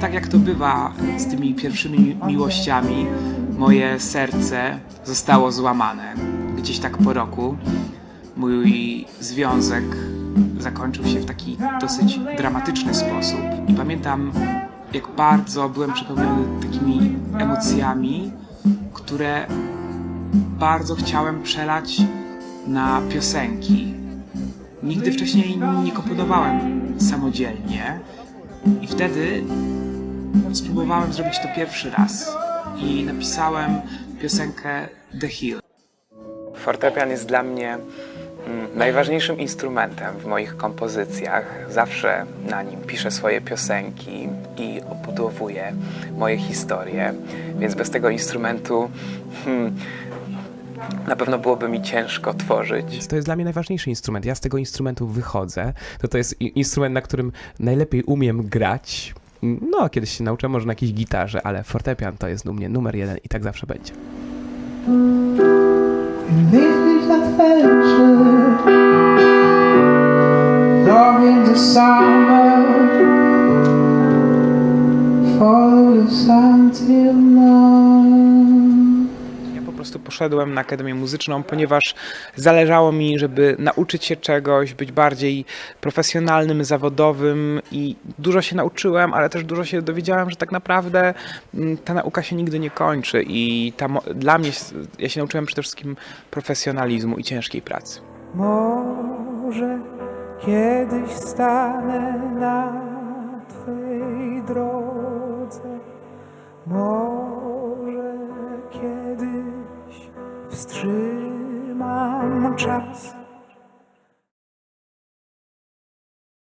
tak jak to bywa z tymi pierwszymi miłościami, moje serce zostało złamane. Gdzieś tak po roku mój związek zakończył się w taki dosyć dramatyczny sposób. I pamiętam, jak bardzo byłem przepełniony takimi emocjami, które bardzo chciałem przelać na piosenki. Nigdy wcześniej nie komponowałem samodzielnie i wtedy spróbowałem zrobić to pierwszy raz i napisałem piosenkę The Hill. Fortepian jest dla mnie mm, najważniejszym instrumentem w moich kompozycjach. Zawsze na nim piszę swoje piosenki i obudowuję moje historie, więc bez tego instrumentu hmm, na pewno byłoby mi ciężko tworzyć. Więc to jest dla mnie najważniejszy instrument. Ja z tego instrumentu wychodzę. To to jest instrument, na którym najlepiej umiem grać. No, kiedyś się nauczę może na jakiejś gitarze, ale fortepian to jest u mnie numer jeden i tak zawsze będzie. Follow the sun till poszedłem na Akademię Muzyczną, ponieważ zależało mi, żeby nauczyć się czegoś, być bardziej profesjonalnym, zawodowym i dużo się nauczyłem, ale też dużo się dowiedziałem, że tak naprawdę mm, ta nauka się nigdy nie kończy i ta, dla mnie ja się nauczyłem przede wszystkim profesjonalizmu i ciężkiej pracy. Może kiedyś stanę na wstrzymam czas